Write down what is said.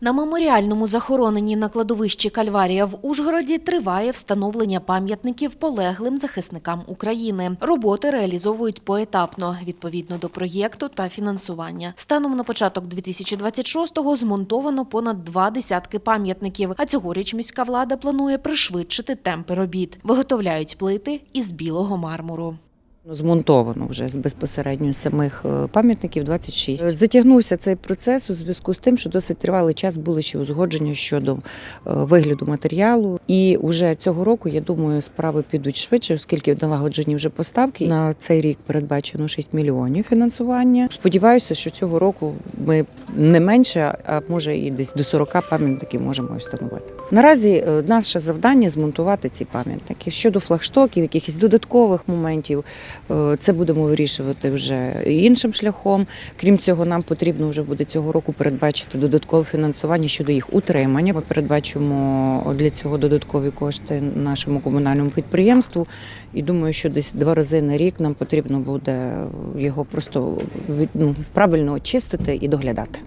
На меморіальному захороненні на кладовищі Кальварія в Ужгороді триває встановлення пам'ятників полеглим захисникам України. Роботи реалізовують поетапно, відповідно до проєкту та фінансування. Станом на початок 2026-го змонтовано понад два десятки пам'ятників. А цьогоріч міська влада планує пришвидшити темпи робіт. Виготовляють плити із білого мармуру. Змонтовано вже з безпосередньо самих е, пам'ятників 26. Е, Затягнувся цей процес у зв'язку з тим, що досить тривалий час були ще узгодження щодо е, вигляду матеріалу. І вже цього року, я думаю, справи підуть швидше, оскільки налагоджені вже поставки. На цей рік передбачено 6 мільйонів фінансування. Сподіваюся, що цього року ми не менше, а може і десь до 40 пам'ятників можемо встановити. Наразі наше завдання змонтувати ці пам'ятники щодо флагштоків, якихось додаткових моментів. Е, Це будемо вирішувати вже іншим шляхом. Крім цього, нам потрібно вже буде цього року передбачити додаткове фінансування щодо їх утримання. Ми передбачимо для цього додаткові кошти нашому комунальному підприємству. І думаю, що десь два рази на рік нам потрібно буде його просто ну, правильно очистити і доглядати.